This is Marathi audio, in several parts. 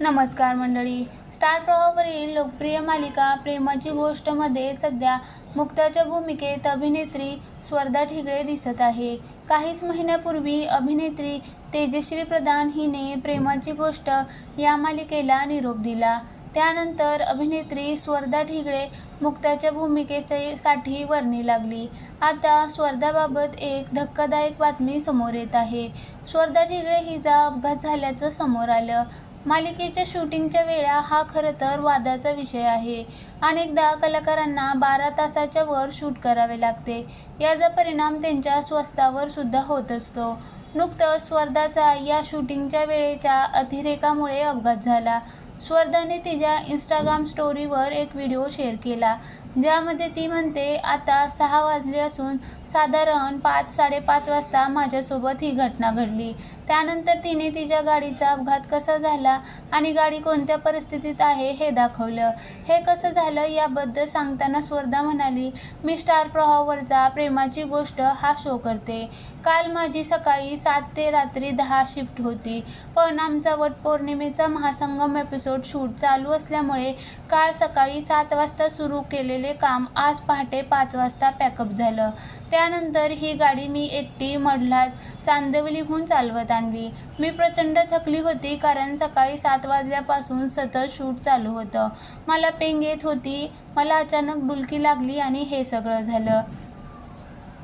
नमस्कार मंडळी. स्टार प्रवाहावरील लोकप्रिय मालिका प्रेमाची गोष्टमध्ये सध्या मुक्ताच्या भूमिकेत अभिनेत्री स्वर्धा ठिगळे दिसत आहे. काहीच महिन्यापूर्वी अभिनेत्री तेजश्री प्रधान हिने प्रेमाची गोष्ट या मालिकेला निरोप दिला. त्यानंतर अभिनेत्री स्वर्धा ठिगळे मुक्ताच्या भूमिकेसाठी वर्णी लागली. आता स्वर्धाबाबत एक धक्कादायक बातमी समोर येत आहे. स्वर्धा ठिगळे हिचा अपघात झाल्याचं समोर आलं. मालिकेच्या शूटिंगच्या वेळा हा खरं तर वादाचा विषय आहे. अनेकदा कलाकारांना बारा तासाच्या वर शूट करावे लागते. याचा परिणाम त्यांच्या स्वास्थ्यावर सुद्धा होत असतो. नुकतंच स्वर्धाचा या शूटिंगच्या वेळेच्या अतिरेकामुळे अपघात झाला. स्वर्धाने तिच्या इंस्टाग्राम स्टोरीवर एक व्हिडिओ शेअर केला ज्यामध्ये ती म्हणते आता सहा वाजले असून साधारण पाच साडेपाच वाजता माझ्यासोबत ही घटना घडली. त्यानंतर तिने तिच्या गाडीचा अपघात कसा झाला आणि गाडी कोणत्या परिस्थितीत आहे हे दाखवलं. हे कसं झालं याबद्दल सांगताना स्वर्धा म्हणाली मी स्टार प्रवाहावरचा प्रेमाची गोष्ट हा शो करते. काल माझी सकाळी सात ते रात्री दहा शिफ्ट होती पण आमचा वटपौर्णिमेचा महासंगम एपिसोड शूट चालू असल्यामुळे काल सकाळी सात वाजता सुरू केलेले काम आज पहाटे पाच वाजता पॅकअप झालं. त्यानंतर ही गाडी मी एकटी मढलात चांदवलीहून चालवत आणली. मी प्रचंड थकली होती कारण सकाळी सात वाजल्यापासून सतत शूट चालू होतं. मला पेंग येत होती मला अचानक डुलकी लागली आणि हे सगळं झालं.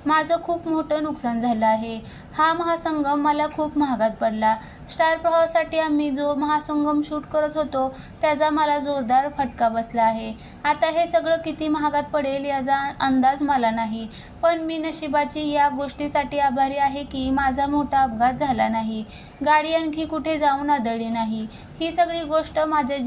माझं खूप मोठं नुकसान झालं आहे. हा महासंगम मला खूप महागात पडला. स्टार प्रवाहासाठी आम्ही जो महासंगम शूट करत होतो त्याचा मला जोरदार फटका बसला आहे. आता हे सगळं किती महागात पडेल याचा अंदाज मला नाही. पण मी नशिबाची या गोष्टीसाठी आभारी आहे की माझा मोठा अपघात झाला नाही. गाडी आणखी कुठे जाऊन आदळली नाही. ही सगळी गोष्ट माझ्या जी